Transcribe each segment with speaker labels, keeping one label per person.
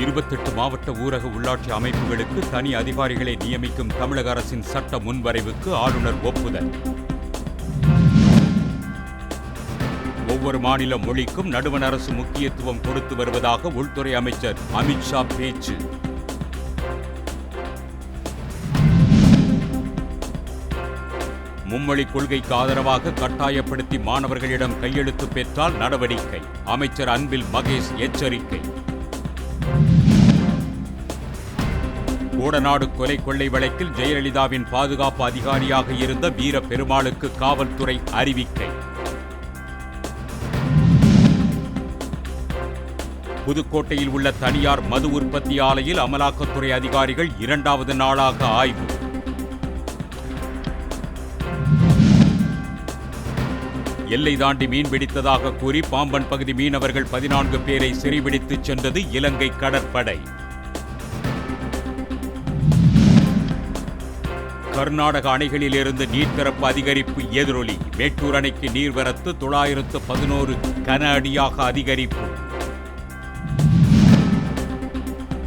Speaker 1: இருபத்தெட்டு மாவட்ட ஊரக உள்ளாட்சி அமைப்புகளுக்கு தனி அதிகாரிகளை நியமிக்கும் தமிழக அரசின் சட்ட முன்வரைவுக்கு ஆளுநர் ஒப்புதல். ஒவ்வொரு மாநில மொழிக்கும் நடுவண் அரசு முக்கியத்துவம் கொடுத்து வருவதாக உள்துறை அமைச்சர் அமித்ஷா பேச்சு. மும்மொழி கொள்கைக்கு ஆதரவாக கட்டாயப்படுத்தி மாணவர்களிடம் கையெழுத்து பெற்றால் நடவடிக்கை. அமைச்சர் அன்பில் மகேஷ் எச்சரிக்கை. கூடநாடு கொலை கொள்ளை வழக்கில் ஜெயலலிதாவின் பாதுகாப்பு அதிகாரியாக இருந்த வீர பெருமாளுக்கு காவல்துறை அறிவிக்கை. புதுக்கோட்டையில் உள்ள தனியார் மது உற்பத்தி ஆலையில் அமலாக்கத்துறை அதிகாரிகள் இரண்டாவது நாளாக ஆய்வு. எல்லை தாண்டி மீன் பிடித்ததாக கூறி பாம்பன் பகுதி மீனவர்கள் பதினான்கு பேரை சிறைபிடித்துச் சென்றது இலங்கை கடற்படை. கர்நாடக அணைகளிலிருந்து நீர்த்திறப்பு அதிகரிப்பு எதிரொலி. மேட்டூர் அணைக்கு நீர்வரத்து தொள்ளாயிரத்து பதினோரு கன அடியாக அதிகரிப்பு.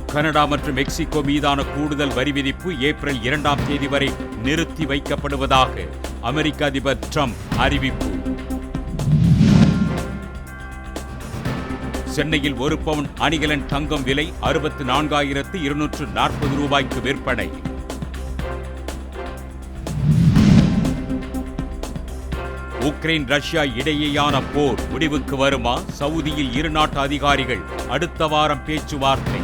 Speaker 1: கனடா மற்றும் மெக்சிகோ மீதான கூடுதல் வரி விதிப்பு ஏப்ரல் இரண்டாம் தேதி வரை நிறுத்தி வைக்கப்படுவதாக அமெரிக்க அதிபர் ட்ரம்ப் அறிவிப்பு. சென்னையில் ஒரு பவுன் அணிகலன் தங்கம் விலை அறுபத்தி நான்காயிரத்து இருநூற்று நாற்பது ரூபாய்க்கு விற்பனை. உக்ரைன் ரஷ்யா இடையேயான போர் முடிவுக்கு வருமா? சவுதியில் இரு நாட்டு அதிகாரிகள் அடுத்த வாரம் பேச்சுவார்த்தை.